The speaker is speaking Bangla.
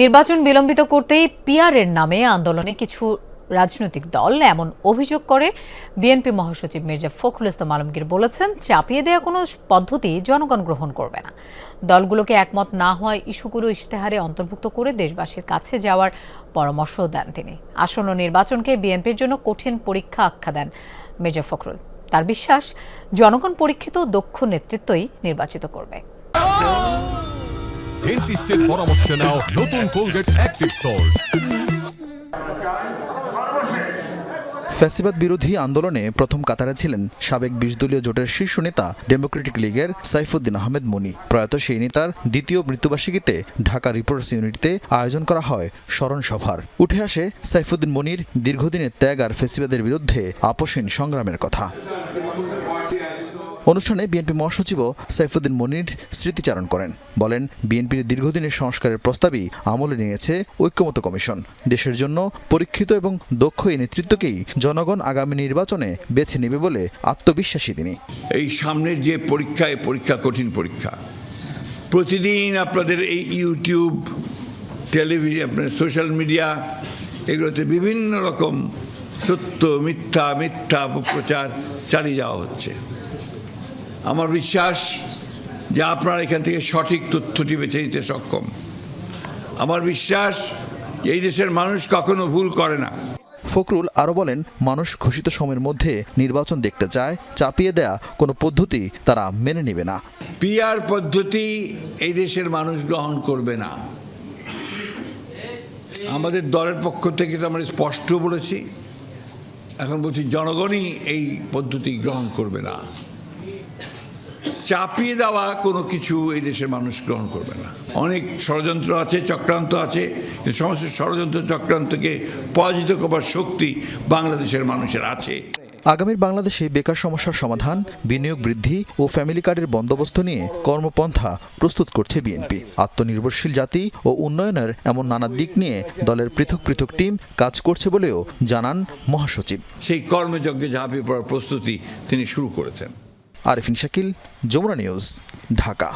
নির্বাচন বিলম্বিত করতেই পিআরের নামে আন্দোলনে কিছু রাজনৈতিক দল এমন অভিযোগ করে বিএনপি মহাসচিব মির্জা ফখরুল ইসলাম আলমগীর বলেছেন, চাপিয়ে দেওয়া কোনো পদ্ধতি জনগণ গ্রহণ করবে না। দলগুলোকে একমত না হওয়ায় ইস্যুগুলো ইশতেহারে অন্তর্ভুক্ত করে দেশবাসীর কাছে যাওয়ার পরামর্শ দেন তিনি। আসন্ন নির্বাচনকে বিএনপির জন্য কঠিন পরীক্ষা আখ্যা দেন মির্জা ফখরুল। তার বিশ্বাস, জনগণ পরীক্ষিত দক্ষ নেতৃত্বই নির্বাচিত করবে। ডেন্টিস্টের পরামর্শ নাও, নতুন কোলগেট অ্যাক্টিভ সল্ট ফ্যাসিবাদ বিরোধী আন্দোলনে প্রথম কাতারে ছিলেন সাবেক বিশ দলীয় জোটের শীর্ষ নেতা ডেমোক্রেটিক লীগের সাইফুদ্দিন আহমেদ মনি। প্রয়াত সেই নেতার দ্বিতীয় মৃত্যুবার্ষিকীতে ঢাকা রিপোর্টার্স ইউনিটিতে আয়োজন করা হয় স্মরণ সভার। উঠে আসে সাইফুদ্দিন মনির দীর্ঘদিনের ত্যাগ আর ফ্যাসিবাদের বিরুদ্ধে আপোষহীন সংগ্রামের কথা। অনুষ্ঠানে বিএনপি মহাসচিব সাইফুদ্দিন মনির স্মৃতিচারণ করেন। বলেন, বিএনপির দীর্ঘদিনের সংস্কারের প্রস্তাবই আমলে নিয়েছে ঐক্যমত কমিশন। দেশের জন্য পরীক্ষিত এবং দক্ষ এই নেতৃত্বকেই জনগণ আগামী নির্বাচনে বেছে নেবে বলে আত্মবিশ্বাসী তিনি। এই সামনের যে পরীক্ষা পরীক্ষা কঠিন পরীক্ষা। প্রতিদিন আপনাদের এই ইউটিউব, টেলিভিশন, আপনার সোশ্যাল মিডিয়া, এগুলোতে বিভিন্ন রকম সত্য, মিথ্যা মিথ্যা প্রচার চালিয়ে যাওয়া হচ্ছে। আমার বিশ্বাস যে আপনারা এখান থেকে সঠিক তথ্যটি বেছে নিতে সক্ষম। আমার বিশ্বাস এই দেশের মানুষ কখনো ভুল করে না। ফখরুল আরও বলেন মানুষ ঘোষিত সময়ের মধ্যে নির্বাচন দেখতে চায় চাপিয়ে দেয়া কোনো পদ্ধতি তারা মেনে নেবে না। পিআর পদ্ধতি এই দেশের মানুষ গ্রহণ করবে না। আমাদের দলের পক্ষ থেকে তো আমরা স্পষ্ট বলেছি এখন বলছি জনগণই এই পদ্ধতি গ্রহণ করবে না। চাপিয়ে দেওয়া কোনো কিছু এই দেশের মানুষ গ্রহণ করবে না। অনেক ষড়যন্ত্র আছে চক্রান্ত আছে সমস্ত ষড়যন্ত্র চক্রান্তকে পরাজিত করবার শক্তি বাংলাদেশের মানুষের আছে। আগামীর বাংলাদেশে বেকার সমস্যার সমাধান বিনিয়োগ বৃদ্ধি ও ফ্যামিলি কার্ডের বন্দোবস্ত নিয়ে কর্মপন্থা প্রস্তুত করছে বিএনপি। আত্মনির্ভরশীল জাতি ও উন্নয়নের এমন নানা দিক নিয়ে দলের পৃথক পৃথক টিম কাজ করছে বলেও জানান মহাসচিব। সেই কর্মযজ্ঞে ঝাঁপিয়ে পড়ার প্রস্তুতি তিনি শুরু করেছেন। আরিফিন শাকিল যমুনা নিউজ ঢাকা।